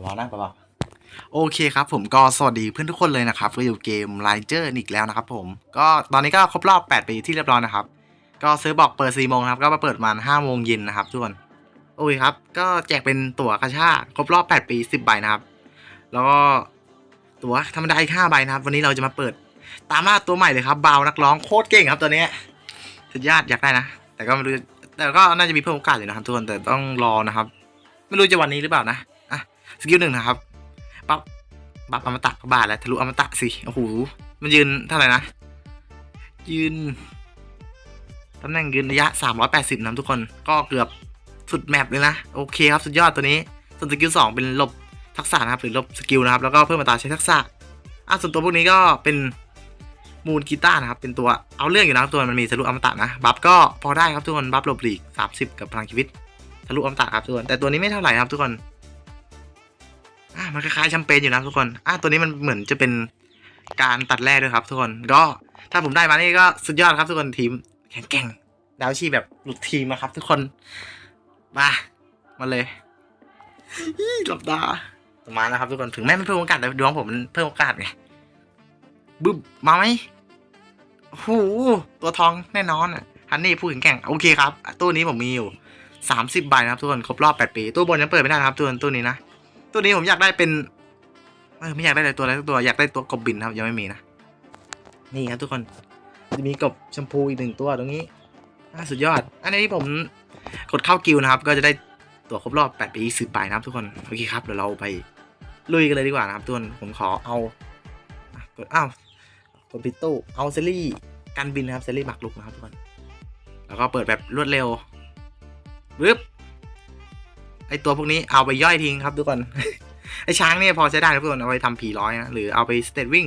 เบาๆนะเบาโอเคครับผมก็สวัสดีเพื่อนทุกคนเลยนะครับก็อยู่เกมไลเจอร์อีกแล้วนะครับผมก็ตอนนี้ก็ครบรอบ 8 ปีที่เรียบร้อยนะครับ ก็ซื้อบอกเปิด4โมงครับ ก็มาเปิดประมาณ5โมงเย็นนะครับทุกคนโอเคครับ ก็แจกเป็นตั๋วกระชาครบรอบ 8 ปี 10 ใบนะครับ แล้วก็ตั๋วธรรมดาอีก5ใบนะครับ วันนี้เราจะมาเปิดตามล่าตัวใหม่เลยครับบาวนักร้องโคตรเก่งครับตัวนี้สุดยอดอยากได้นะ แต่ก็ไม่รู้แต่ก็น่าจะมีเพิ่มโอกาสอยู่นะครับทุกคนแต่ต้องรอนะครับ ไม่รู้จะวันนี้หรือเปล่านะ สกิลหนึ่งนะครับปั๊บปั๊บอมตะก็บาทแล้วทะลุอมตะสิโอ้โหมันยืนเท่าไหร่นะ ยืนตำแหน่งยืนระยะ 380นะทุกคนก็เกือบสุดแมปเลยนะ โอเคครับ สุดยอดตัวนี้ส่วนสกิลสองเป็นลบทักษะนะครับ หรือลบสกิลนะครับ แล้วก็เพิ่มอัตราใช้ทักษะอะส่วนตัวพวกนี้ก็เป็นมูลกีตาร์นะครับ เป็นตัวเอาเรื่องอยู่นะตัวมันมีทะลุอมตะนะ บัฟก็พอได้ครับทุกคน บัฟหลบหลีก 30 กับพลังชีวิตทะลุอมตะครับทุกคน แต่ตัวนี้ไม่เท่าไหร่ครับทุกคน มันคล้ายๆแชมเปญอยู่นะทุกคน อะตัวนี้มันเหมือนจะเป็นการตัดแร่ด้วยครับทุกคน ก็ถ้าผมได้มานี่ก็สุดยอดครับทุกคนทีมแข็งแกร่งดาวชีแบบหลุดทีมนะครับ ทุกคน มามาเลยหลับตามาแล้วครับ ทุกคนถึงแม้ไม่เพิ่มโอกาสแต่ดวงผมมันเพิ่มโอกาสไงบึ้บมาไหมโอ้โหตัวทองแน่นอนอะฮันนี่ผู้แข็งแกร่งโอเคครับตู้นี้ผมมีอยู่สามสิบใบนะครับทุกคนครบรอบแปดปีตู้บนยังเปิดไม่ได้นะครับตัวตัวนี้นะ ตัวนี้ผมอยากได้เป็นไม่อยากได้เลยตัวอะไรตัวอยากได้ตัวกบบินครับยังไม่มีนะนี่ครับทุกคนจะมีกบชมพูอีกหนึ่งตัวตรงนี้สุดยอด อันนี้ผมกดเข้ากิวนะครับ ก็จะได้ตัวครบรอบ8ปี10ใบนะครับทุกคนโอเคครับเดี๋ยวเราไปลุยกันเลยดีกว่านะครับทุกคนผมขอเอากดอ้าวกดปิดตู้เอาเซรี่กันบินนะครับเซรี่หมักลุกนะครับทุกคนแล้วก็เปิดแบบรวดเร็วปึ๊บ ไอตัวพวกนี้เอาไปย่อยทิ้งครับทุกคน ไอช้างเนี่ยพอใช้ได้นะทุกคนเอาไปทำผีร้อยนะหรือเอาไปสเตตวิ่ง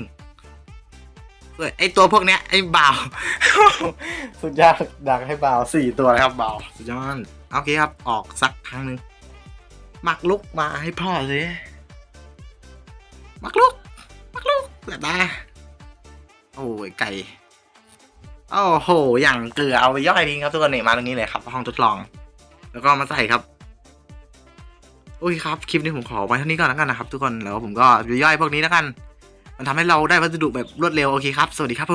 เว้ยไอตัวพวกเนี้ยไอบ่าว สุดยอดดักให้บ่าวสี่ตัวนะครับบ่าวสุดยอดโอเคครับออกสักครั้งหนึ่งมักลุกมาให้พ่อสิมักลุกมักลุกแบบตาโอ้ยไก่โอ้โหอย่างเกลือเอาไปย่อยทิ้งครับทุกคนเนี่ยมาตรงนี้เลยครับ ห้องทดลอง แล้วก็มาใส่ครับ โอเคครับ คลิปนี้ผมขอไว้เท่านี้ก่อนแล้วกันนะครับทุกคน แล้วผมก็จะย่อยพวกนี้แล้วกัน มันทำให้เราได้วัสดุแบบรวดเร็ว โอเคครับ สวัสดีครับผม